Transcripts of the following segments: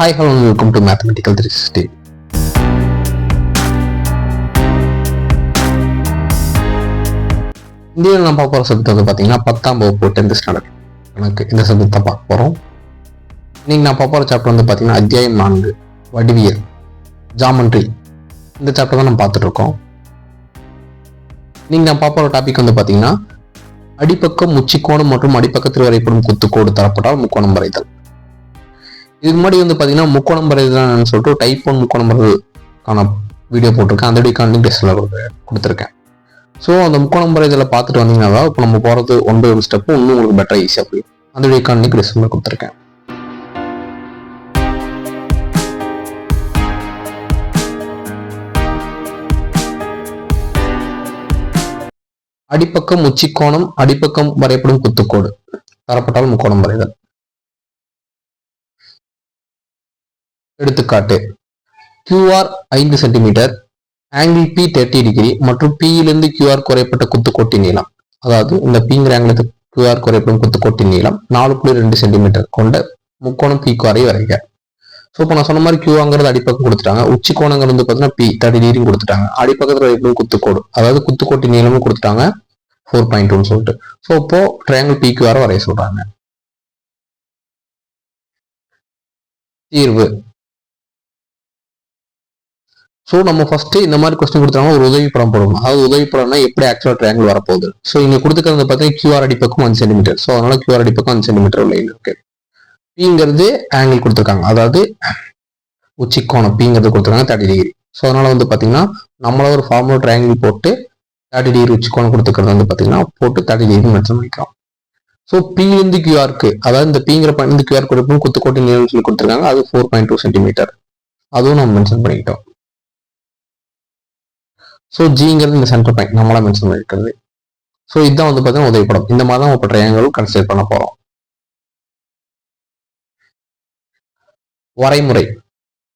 Hi hello welcome to mathematical three sixty இந்தியாவில் நான் பார்க்க போகிற சப்ஜெக்ட் வந்து பார்த்தீங்கன்னா பத்தாம் வகுப்பு டென்த் ஸ்டாண்டர்ட் எனக்கு இந்த சப்ஜெக்ட் தான் பார்க்க போகிறோம் இன்னைக்கு நான் பார்க்க போகிற சாப்டர் வந்து பார்த்தீங்கன்னா அத்தியாயம் நான்கு வடிவியல் ஜாமண்ட்ரி இந்த சாப்டர் தான் நம்ம பார்த்துட்ருக்கோம் இன்னைக்கு நான் பார்க்க போகிற டாபிக் வந்து பார்த்தீங்கன்னா அடிப்பக்கம் முச்சிக்கோணம் மற்றும் அடிப்பக்கத்தில் வரைப்படும் குத்துக்கோடு தரப்பட்டால் முக்கோணம் வரைதல். இதுக்கு முன்னாடி வந்து பார்த்தீங்கன்னா முக்கோணம் வரைதல்னு சொல்லிட்டு டைப் ஒன் முக்கோணம் பரதுக்கான வீடியோ போட்டிருக்கேன். அந்த வீடியோக்கான லிங்க் கொடுத்துருக்கேன். ஸோ அந்த முக்கோணம் வரைதலை பார்த்துட்டு வந்தீங்கன்னா இப்போ நம்ம போகிறது ஒன்பது ஒரு ஸ்டெப்பு இன்னும் உங்களுக்கு பெட்டராக ஈஸியாக புரியும். அந்த வீடியோக்கான லிங்க் கொடுத்துருக்கேன். அடிப்பக்கம் உச்சிக்கோணம் அடிப்பக்கம் வரையப்படும் குத்துக்கோடு. தரப்பட்டால் முக்கோணம் வரைதல் எடுத்துக்காட்டு. கியூஆர் ஐந்து centimetre angle P thirty degree மற்றும் பியிலிருந்து கியூஆர் குறைப்பட்ட குத்துக்கோட்டின் நீளம். அதாவது இந்த பிங்கிற ஆங்கிலத்து கியூஆர் குறைப்படும் குத்துக்கோட்டின் நீளம் நாலு புள்ளி ரெண்டு சென்டிமீட்டர் கொண்ட முக்கோணம் பி குவாரை வரைக. ஸோ இப்போ நான் சொன்ன மாதிரி கியூங்கிறது அடிப்பக்கம் கொடுத்துட்டாங்க. உச்சி கோணங்கிறது வந்து பார்த்தீங்கன்னா பி தேர்ட்டி டிகிரி கொடுத்துட்டாங்க. அடிப்பக்கத்தில் வரைக்கும் குத்துக்கோடு. அதாவது குத்துக்கோட்டின் நீளமும் கொடுத்துட்டாங்க. ஃபோர் பாயிண்ட் ஒன் சொல்லிட்டு. ஸோ இப்போ ட்ரையாங்கிள் பி கியூஆர் வரைய சொல்றாங்க. தீர்வு. ஸோ நம்ம ஃபஸ்ட்டு இந்த மாதிரி கொஸ்டின் கொடுத்தாங்க ஒரு உதவி படம் போடணும். அதாவது உதவி படம்னா எப்படி ஆக்சுவலாக ட்ரையாங்கிள் வரப்போகுது. ஸோ இங்கே கொடுத்துக்கிறது பார்த்தீங்கன்னா கியூஆர் அடிப்பக்கம் ஒன் சென்டிமீட்டர் ஸோ அதனால கியூஆர் அடிப்பக்கம் ஒன் சென்டிமீட்டர் லைன் இருக்கு. பிங்கிறது ஆங்கிள் கொடுத்துருக்காங்க. அதாவது உச்சி கோணம். பிங்கிறது கொடுத்துருக்காங்க தேர்ட்டி டிகிரி ஸோ அதனால வந்து பார்த்தீங்கன்னா நம்மள ஒரு ஃபார்முலா ட்ரையாங்கிள் போட்டு தேர்ட்டி டிகிரி உச்சி கோணம் கொடுத்துக்கிறது வந்து பார்த்தீங்கன்னா போட்டு தேர்ட்டி டிகிரி மென்ஷன் பண்ணிக்கலாம் ஸோ பிலிருந்து கியூஆர்க்கு அதாவது இந்த பிங்கிற பாயிண்ட் இந்த கியூஆர் கொடுப்போம் குத்துக்கோட்டை நீளம் சொல்லி கொடுத்துருக்காங்க. அது ஃபோர் பாயிண்ட் டூ சென்டிமீட்டர் அதுவும் நம்ம மென்ஷன் பண்ணிக்கிட்டோம். ஸோ ஜிங்கிறது இந்த சென்டர் பாயிண்ட் நம்மளாக மென்ஷன் பண்ணிருக்கிறது ஸோ இதுதான் வந்து பார்த்தீங்கன்னா உதவிப்படும் இந்த மாதிரி தான் இப்போ ட்ரையாங்கல் கன்சிடர் பண்ண போகிறோம் வரைமுறை.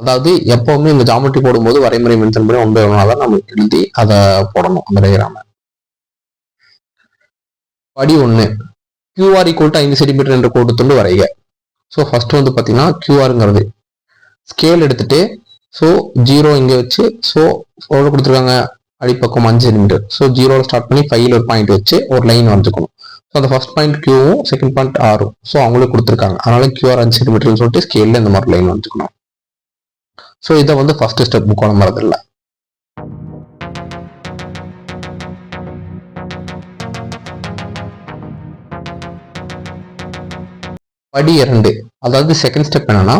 அதாவது எப்பவுமே இந்த ஜாமெட்ரி போடும்போது வரைமுறை மென்ஷன் பண்ணி ஒன்பது ஒன்றா தான் நம்ம எழுதி அதை போடணும் அந்த டயக்ராம படி ஒன்று கியூஆர் ஈக்குவல் டு ஐந்து சென்டிமீட்டர் என்ற கோடு துண்டு வரைக. ஸோ ஃபர்ஸ்ட் வந்து பார்த்தீங்கன்னா கியூஆருங்கிறது ஸ்கேல் எடுத்துட்டு ஸோ ஜீரோ இங்கே வச்சு ஸோ எவ்வளோ கொடுத்துருக்காங்க? அடிப்பக்கம் அஞ்சு சென்டிமீட்டர் ஸோ ஜீரோவில் ஸ்டார்ட் பண்ணி ஃபைவ்ல ஒரு பாயிண்ட் வச்சு ஒரு லைன் வந்துக்கணும் ஸோ அந்த ஃபர்ஸ்ட் பாயிண்ட் கியூவும் செகண்ட் பாயிண்ட் ஆறும் ஸோ அவங்களும் கொடுத்துருக்காங்க. அதனால கியூஆர் அஞ்சு சென்டிமீட்டர்னு சொல்லிட்டு ஸ்கேலில் இந்த மாதிரி லைன் வந்துக்கணும் ஸோ இதை வந்து ஃபர்ஸ்ட் ஸ்டெப் முக்கோணம் வரதில்லை படி இரண்டு. அதாவது செகண்ட் ஸ்டெப் என்னன்னா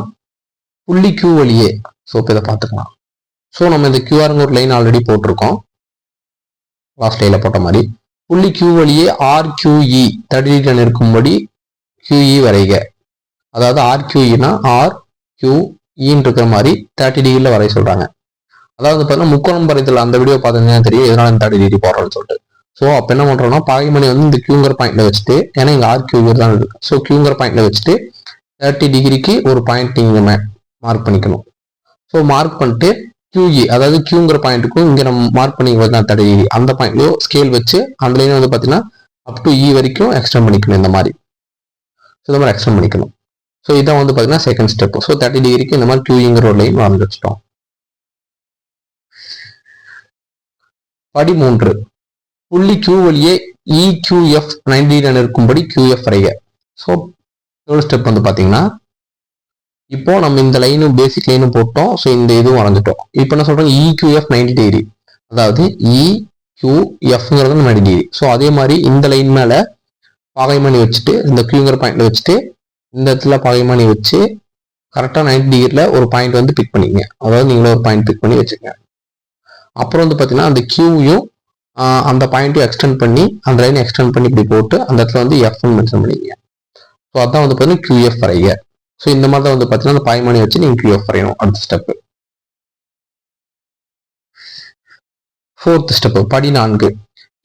புள்ளி கியூ வழியே. ஸோ இப்போ இதை பார்த்துக்கலாம். ஸோ நம்ம இந்த கியூஆருங்க ஒரு லைன் ஆல்ரெடி போட்டிருக்கோம். லாஸ்ட் லைல போட்ட மாதிரி. புள்ளி கியூ வழியே ஆர் கியூஇ தடியுடன் இருக்கும்படி கியூஇ வரைக. அதாவது ஆர் கியூஇனா ஆர் கியூ இன்னு இருக்கிற மாதிரி தேர்ட்டி டிகிரியில் வரைய சொல்கிறாங்க அதாவது பார்த்தீங்கன்னா முக்கோணம் வரைதல் அந்த வீடியோ பார்த்தீங்கன்னா தெரியும் எதனால தேர்ட்டி டிகிரி போடுறோம்னு சொல்லிட்டு. ஸோ அப்போ என்ன பண்ணுறோன்னா பாகைமணி வந்து இந்த கியூங்கிற பாயிண்ட்ல வச்சுட்டு ஏன்னா இங்கே ஆர் கியூ தான் இருக்கு. ஸோ கியூங்கிற பாயிண்ட்ல வச்சுட்டு தேர்ட்டி டிகிரிக்கு ஒரு பாயிண்ட் நீங்கள் மார்க் பண்ணிக்கணும். ஸோ மார்க் பண்ணிட்டு கியூஇ அதாவது கியூங்கிற பாயிண்ட்டுக்கும் இங்கே நம்ம மார்க் பண்ணி பார்த்தீங்கன்னா டிகிரி அந்த பாயிண்ட்லையும் ஸ்கேல் வச்சு அந்த லைன் வந்து பார்த்தீங்கன்னா அப் டு இ e வரைக்கும் எக்ஸ்டெண்ட் பண்ணிக்கணும் இந்த மாதிரி. ஸோ இந்த மாதிரி எக்ஸ்டெண்ட் பண்ணிக்கணும். ஸோ இதான் வந்து பார்த்தீங்கன்னா செகண்ட் ஸ்டெப் ஸோ தேர்ட்டி டிகிரிக்கு இந்த மாதிரி கியூஇங்கிற ஒரு லைன் ஆரம்பிச்சிட்டோம் படி மூன்று புள்ளி கியூ வழியே இ கியூஎஃப் நைன்டி இருக்கும்படி கியூஎஃப் வரைய ஸோ தேர்ட் ஸ்டெப் வந்து பார்த்தீங்கன்னா இப்போ நம்ம இந்த லைனும் பேசிக் லைனும் போட்டோம். ஸோ இந்த இதுவும் வரைஞ்சிட்டோம் இப்போ என்ன சொல்றோம்? இக்யூஎஃப் நைன்டி டிகிரி அதாவது இ கியூஎஃப்ங்கிறது நைன்டி டிகிரி ஸோ அதே மாதிரி இந்த லைன் மேல பாகைமணி வச்சுட்டு இந்த கியூங்கிற பாயிண்ட் வச்சுட்டு இந்த இடத்துல பாகைமணி வச்சு கரெக்டாக நைன்டி டிகிரியில் ஒரு பாயிண்ட் வந்து பிக் பண்ணிக்கங்க. அதாவது நீங்களும் ஒரு பாயிண்ட் பிக் பண்ணி வச்சுக்கங்க. அப்புறம் வந்து பார்த்தீங்கன்னா அந்த கியூயும் அந்த பாயிண்ட்டையும் எக்ஸ்டெண்ட் பண்ணி அந்த லைனை எக்ஸ்டெண்ட் பண்ணி இப்படி போட்டு அந்த இடத்துல வந்து எஃப்னு மென்ஷன் பண்ணிக்கங்க. ஸோ அதான் வந்து பார்த்தீங்கன்னா கியூஎஃப் வரைய ஸோ இந்த மாதிரி தான் வந்து பார்த்தீங்கன்னா அந்த பாய்மானி வச்சு நீங்கள் கியூஎஃப் வரையணும் அடுத்த ஸ்டெப்பு ஃபோர்த் ஸ்டெப்பு படி நான்கு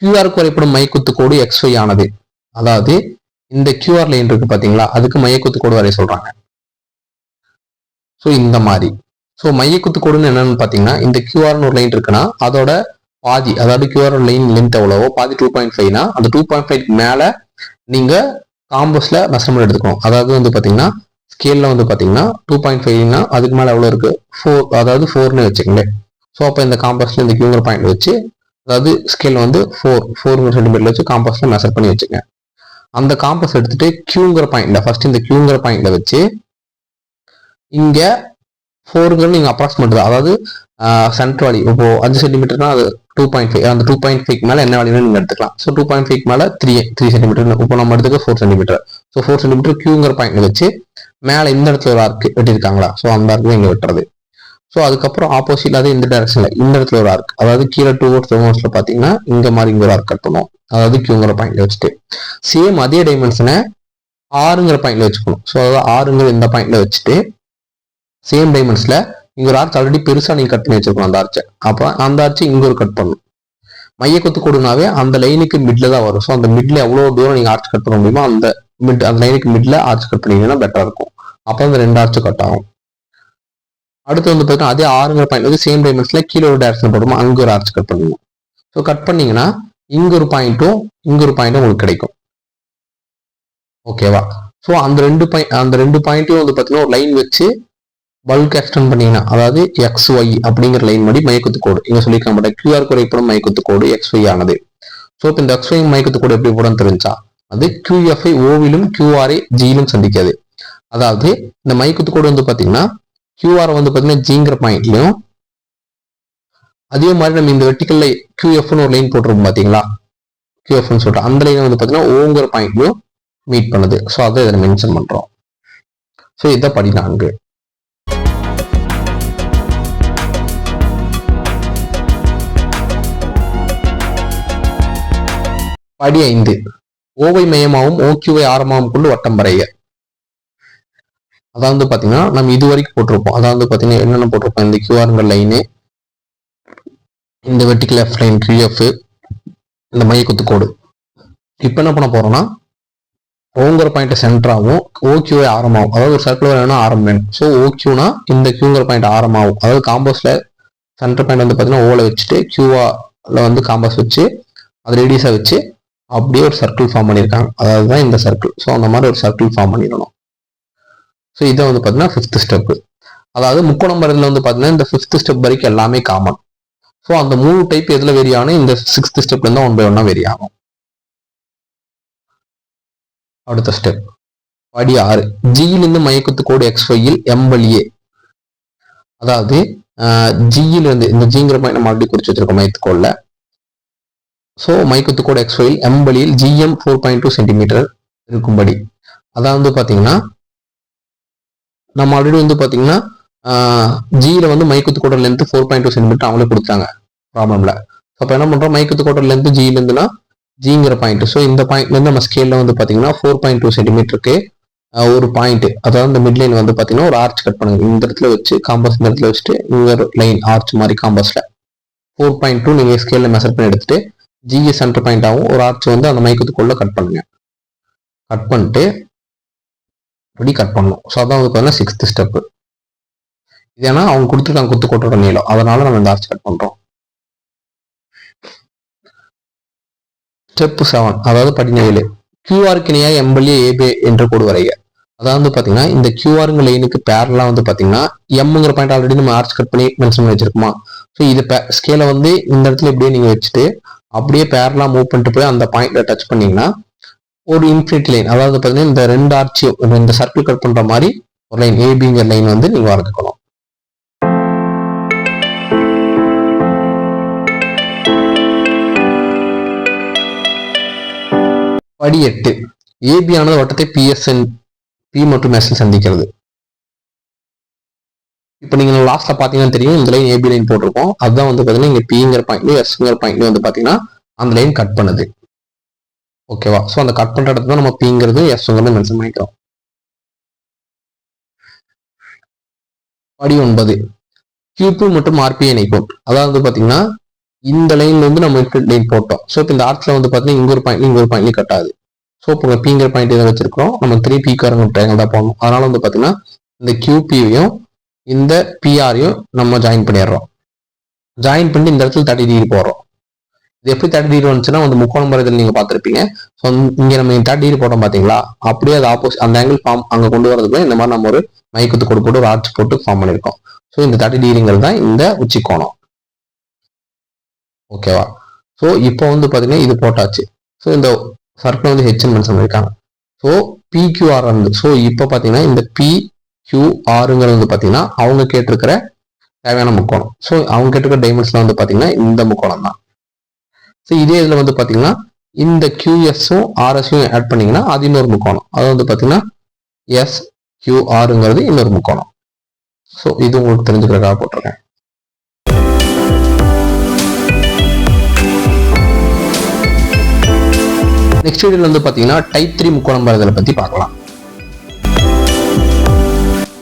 கியூஆர் குறைப்படும் மைக்குத்து கோடு எக்ஸ்ஒய் ஆனது. அதாவது இந்த கியூஆர் லைன் இருக்கு பார்த்தீங்களா அதுக்கு மையக்குத்து கோடு வரைய சொல்றாங்க. ஸோ இந்த மாதிரி. ஸோ மையக்குத்து கோடுன்னு என்னன்னு பார்த்தீங்கன்னா இந்த கியூஆர்னு ஒரு லைன் இருக்குன்னா அதோட பாதி அதாவது கியூஆர் லைன் லென்த் எவ்வளவோ பாதி டூ பாயிண்ட் ஃபைவ்னா அந்த டூ பாயிண்ட் ஃபைவ் மேலே நீங்கள் காம்பஸ்ல மெஷர்மெண்ட் எடுத்துக்கணும். அதாவது வந்து பார்த்தீங்கன்னா ஸ்கேலில் வந்து பார்த்தீங்கன்னா டூ பாயிண்ட் ஃபைவ்னா அதுக்கு மேலே எவ்வளோ இருக்குது ஃபோர் அதாவது ஃபோர்னு வச்சுக்கங்களேன் ஸோ அப்போ இந்த காம்பஸில் இந்த கியூங்கர் பாயிண்ட் வச்சு அதாவது ஸ்கேல் வந்து ஃபோர் ஃபோர் சென்டிமீட்டர் வச்சு காம்பஸில் மெஷர் பண்ணி வச்சுங்க அந்த காம்பஸ் எடுத்துகிட்டு கியூங்கிற பாயிண்ட்ல ஃபர்ஸ்ட் இந்த கியூங்கிற பாயிண்ட்ல வச்சு இங்கே ஃபோருங்கிற நீங்கள் அப்ராக்சிமேட் தான். அதாவது சென்டர் வாலி இப்போ அஞ்சு சென்டிமீட்டர்னா அது டூ பாயிண்ட் ஃபைவ் அந்த டூ பாயிண்ட் ஃபைவ் மேலே என்ன வேலையும் நீங்கள் எடுத்துக்கலாம். ஸோ டூ பாயிண்ட் ஃபைவ் மேலே த்ரீ த்ரீ சென்டிமீட்டர் இப்போ நம்ம எடுத்துக்க four centimetre so four centimetre கியூங்கிற point வச்சு மேலே இந்த இடத்துல ஒரு ஆர்க் வெட்டியிருக்காங்களா ஸோ அந்த ஆர்க்கு இங்கே வெட்டுறது. ஸோ அதுக்கப்புறம் ஆப்போசிட் அது இந்த டைரக்ஷன்ல இந்த இடத்துல ஒரு ஆர்க் அதாவது கீழே டூ ஓர்ஸ் ரிமோட்ஸ்ல பார்த்தீங்கன்னா இங்க மாதிரி இங்க ஒரு ஆர்க் கட் பண்ணுவோம் அதாவது கியூங்கிற பாயிண்ட்ல வச்சுட்டு. சேம் அதே டைமென்ஷனை ஆறுங்கிற பாயிண்ட்ல வச்சுக்கணும். ஸோ அதாவது ஆறுங்கிற இந்த பாயிண்ட்ல வச்சுட்டு சேம் டைமென்ஸ்ல இங்க ஒரு ஆர்ச் ஆல்ரெடி பெருசா நீங்க கட் பண்ணி வச்சிருக்கணும் அந்த ஆர்ச்சை அப்போ அந்த ஆர்ச்சி இங்க ஒரு கட் பண்ணணும் மைய கொத்து கொடுனாவே அந்த லைனுக்கு மிட்ல தான் வரும். ஸோ அந்த மிட்ல எவ்வளவு தூரம் நீங்க ஆர்ச் கட் பண்ண முடியுமோ அந்த மிட் அந்த லைனுக்கு மிட்ல ஆர்ச் கட் பண்ணீங்கன்னா பெட்டரா இருக்கும். அப்போ அந்த ரெண்டு ஆர்ச்சும் கட் ஆகும். அடுத்து வந்து பார்த்தீங்கன்னா அதே ஆறுங்கிற பாயிண்ட் வந்து சேம் டைமென்ஷன்ல கீழே ஒரு டேரக்ஷன் போடுவோம் அங்க ஒரு ஆர்ச் கட் பண்ணுவோம் ஸோ கட் பண்ணீங்கன்னா இங்க ஒரு பாயிண்ட்டும் இங்க ஒரு பாயிண்ட்டும் உங்களுக்கு கிடைக்கும். ஓகேவா ஸோ அந்த ரெண்டு பாயிண்ட் அந்த ரெண்டு பாயிண்ட்டையும் வந்து பார்த்தீங்கன்னா ஒரு லைன் வச்சு பல்க் எக்ஸ்டெண்ட் பண்ணீங்கன்னா அதாவது எக்ஸ் ஒய் அப்படிங்கிற லைன் மாதிரி மயக்கத்து கோடு. இங்க சொல்லியிருக்க மாட்டேன் கியூஆர் குறைப்படும் மயக்கத்து கோடு எக்ஸ் ஒய் ஆனது. ஸோ இப்போ இந்த எக்ஸ் ஒய் மயக்கத்து கோடு எப்படி போடணும் தெரிஞ்சா அது கியூஎஃப்ஐ ஓவிலும் கியூஆர்ஐ ஜியிலும் சந்திக்காது. அதாவது இந்த மைக்குத்து கோடு வந்து பார்த்தீங்கன்னா கியூஆர் வந்து பார்த்தீங்கன்னா ஜிங்கிற பாயிண்ட்லையும் அதே மாதிரி நம்ம இந்த வெர்டிக்கல்ல கியூஎஃப்னு ஒரு லைன் போட்டிருக்கோம் பார்த்தீங்களா கியூஎஃப்னு சொல்லிட்டு அந்த லைன் வந்து பார்த்தீங்கன்னா ஓங்கிற பாயிண்ட்லையும் மீட் பண்ணுது. ஸோ அதை இதில் மென்ஷன் பண்ணுறோம் ஸோ இதை படி நான்கு. படி ஐந்து. ஓவை மையமாகவும் ஓக்யூவை ஆரமாகவும் கொண்டு வட்டம் வரைய அதாவது பார்த்தீங்கன்னா நம்ம இது வரைக்கும் போட்டிருப்போம். அதாவது பார்த்தீங்கன்னா என்னென்ன போட்டிருப்போம்? இந்த கியூஆர்ங்கிற லைனு இந்த வெர்டிகல் எஃப் லைன் கியூஎஃப் இந்த மையக்குத்து கோடு. இப்போ என்ன பண்ண போறோம்னா ஓங்கிற பாயிண்ட் சென்டராகவும் ஓக்யூவை ஆரமாகும் அதாவது ஒரு சர்க்கிள் வேணும்னா ஆரம் வேணும். ஸோ ஓக்யூனா இந்த கியூங்கிற பாயிண்ட் ஆரமாகும். அதாவது காம்பஸ்ல சென்டர் பாயிண்ட் வந்து பார்த்தீங்கன்னா ஓவில் வச்சுட்டு கியூஆல வந்து காம்பஸ் வச்சு அது ரேடியஸாக வச்சு அப்படியே ஒரு சர்க்கிள் ஃபார்ம் பண்ணியிருக்காங்க. அதாவது தான் இந்த சர்க்கிள் ஸோ அந்த மாதிரி ஒரு சர்க்கிள் ஃபார்ம் பண்ணிடணும். ஸோ இதை வந்து பார்த்தீங்கன்னா ஃபிஃப்த் ஸ்டெப்பு அதாவது முக்கோணம் வரதுல வந்து பார்த்தீங்கன்னா இந்த ஃபிஃப்த் ஸ்டெப் வரைக்கும் எல்லாமே காமன் ஸோ அந்த மூணு டைப் எதில் வெரி இந்த சிக்ஸ்த் ஸ்டெப்ல இருந்தால் ஒன் பை ஒன்னா வெறியாகும். அடுத்த ஸ்டெப் படி ஆறு. ஜியிலிருந்து மையக்குத்து கோடு எக்ஸ் ஒய்யில் எம்எல்ஏ அதாவது ஜியிலிருந்து இந்த ஜிங்கிற மாதிரி நம்ம ஆல்ரெடி குறிச்சு வச்சிருக்கோம் மையத்துக்கோளில் ஸோ மைக்குத்து கோட் எக்ஸ் ஃபைல் எம் வழியில் GM four point two centimetre இருக்கும்படி. அதாவது வந்து பார்த்தீங்கன்னா நம்ம ஆல்ரெடி வந்து பார்த்தீங்கன்னா ஜியில் வந்து மைக்குத்து quarter length four point two centimetre அவங்களே கொடுத்தாங்க ப்ராப்ளம்ல அப்போ என்ன பண்ணுறோம் மைக்குத்து கோட்டர் லென்த் ஜியிலேருந்துனா ஜிங்கிற பாயிண்ட் ஸோ இந்த பாயிண்ட்லேருந்து நம்ம ஸ்கேலில் வந்து பார்த்தீங்கன்னா ஃபோர் பாயிண்ட் டூ சென்டிமீட்டருக்கு ஒரு பாயிண்ட் அதாவது இந்த மிட் லைன் வந்து பார்த்தீங்கன்னா ஒரு ஆர்ச் கட் பண்ணுங்க. இந்த இடத்துல வச்சு காம்பஸ் இந்த இடத்துல வச்சுட்டு இங்க லைன் ஆர்ச் மாதிரி காம்பஸில் ஃபோர் பாயிண்ட் டூ நீங்கள் ஸ்கேலில் மெஷர் பண்ணி எடுத்துகிட்டு ஜிஎஸ் சென்டர் பாயிண்டாகவும் ஒரு ஆர்ச் வந்து அந்த மைக்கத்துக்குள்ள கட் பண்ணுங்க. கட் பண்ணிட்டு இப்படி கட் பண்ணணும். ஸோ அதான் வந்து பார்த்தீங்கன்னா சிக்ஸ்த் ஸ்டெப்பு இது ஏன்னா அவங்க கொடுத்துருக்காங்க குத்து கொட்டோட நீளம் அதனால நம்ம இந்த ஆர்ச் கட் பண்றோம். ஸ்டெப் செவன் அதாவது படிநிலை கியூஆருக்கு இணையாக எம்எல்ஏ ஏபே என்று கோடு வரைக அதாவது வந்து பார்த்தீங்கன்னா இந்த கியூஆருங்க லைனுக்கு பேரலாக வந்து பார்த்தீங்கன்னா எம்ங்கிற பாயிண்ட் ஆல்ரெடி நம்ம ஆர்ச் கட் பண்ணி மென்ஷன் பண்ணி வச்சிருக்கோமா? ஸோ இது ஸ்கேலை வந்து இந்த இடத்துல இப்படியே நீங்கள் வச்சுட்டு அப்படியே பேரலாம் மூவ் பண்ணிட்டு போய் அந்த பாயிண்ட்ல டச் பண்ணீங்கன்னா ஒரு இன்ஃபினிட் லைன் அதாவது பார்த்தீங்கன்னா இந்த ரெண்டு ஆர்ச்சியும் இந்த சர்க்கிள் கட் பண்ற மாதிரி ஒரு லைன் ஏபிங்கிற லைன் வந்து நீங்க வரைஞ்சுக்கணும். படி எட்டு. ஏபியானது வட்டத்தை பிஎஸ்என் பி மற்றும் எஸ் சந்திக்கிறது. இப்போ நீங்கள் லாஸ்ட்ல பார்த்தீங்கன்னா தெரியும் இந்த லைன் ஏபி லைன் போட்டிருக்கோம். அதுதான் வந்து பார்த்தீங்கன்னா இங்கே பிங்கிற பாயிண்ட் எஸ்ங்கிற பாயிண்ட் வந்து பார்த்தீங்கன்னா அந்த லைன் கட் பண்ணுது. ஓகேவா ஸோ அந்த கட் பண்ணுற இடத்துல நம்ம பிங்கிறது எஸ்ங்கிறது மென்ஷன் பண்ணிக்கிறோம். படி ஒன்பது. கியூபி மற்றும் ஆர்பிஐ இணைப்போம். அதாவது பார்த்தீங்கன்னா இந்த லைன்ல இருந்து நம்ம லைன் போட்டோம். ஸோ இப்போ இந்த ஆர்ட்ஸ்ல வந்து பார்த்தீங்கன்னா இங்க ஒரு பாயிண்ட் இங்க ஒரு பாயிண்ட் கட்டாது ஸோ இப்போ பிங்கிற பாயிண்ட் இதை வச்சிருக்கோம் நம்ம த்ரீ பிக்காரங்க ட்ரையாங்கல் தான் போகணும் அதனால வந்து பார்த்தீங்கன்னா இந்த கியூபியையும் இந்த பிஆரையும் நம்ம ஜாயின் பண்ணிடுறோம். ஜாயின் பண்ணி இந்த இடத்துல தேர்ட்டி டிகிரி போடுறோம். இது எப்படி தேர்ட்டி டிகிரி வந்துச்சுன்னா வந்து முக்கோணம் வரைதல் நீங்கள் பார்த்துருப்பீங்க. ஸோ இங்கே நம்ம தேர்ட்டி டிகிரி போட்டோம் பார்த்தீங்களா அப்படியே அது ஆப்போசிட் அந்த ஆங்கிள் ஃபார்ம் அங்கே கொண்டு வரதுக்கு இந்த மாதிரி நம்ம ஒரு மைக்கத்து கொடு போட்டு ஒரு ஆர்ச் போட்டு ஃபார்ம் பண்ணியிருக்கோம். ஸோ இந்த தேர்ட்டி டிகிரிங்கிறது தான் இந்த உச்சி கோணம். ஓகேவா ஸோ இப்போ வந்து பார்த்தீங்கன்னா இது போட்டாச்சு. ஸோ இந்த சர்க்கிள் வந்து ஹெச்என் மென்ஷன் பண்ணியிருக்காங்க ஸோ பிக்யூஆர் வந்து ஸோ இப்போ பார்த்தீங்கன்னா இந்த பி கியூஆருங்கிறது வந்து பார்த்தீங்கன்னா அவங்க கேட்டிருக்கிற தேவையான முக்கோணம். ஸோ அவங்க கேட்டிருக்கிற டைமண்ட்ஸ்லாம் வந்து பார்த்தீங்கன்னா இந்த முக்கோணம் தான். ஸோ இதே இதில் வந்து பார்த்தீங்கன்னா இந்த கியூஎஸும் ஆர்எஸும் ஆட் பண்ணிங்கன்னா அது இன்னொரு முக்கோணம். அது வந்து பார்த்தீங்கன்னா எஸ் கியூஆருங்கிறது இன்னொரு முக்கோணம். ஸோ இது உங்களுக்கு தெரிஞ்சுக்கிறக்காக போட்டிருக்கேன். நெக்ஸ்ட் வீடியோவில் வந்து பார்த்தீங்கன்னா டைப் த்ரீ முக்கோணம் வரைதலை பற்றி பார்க்கலாம்.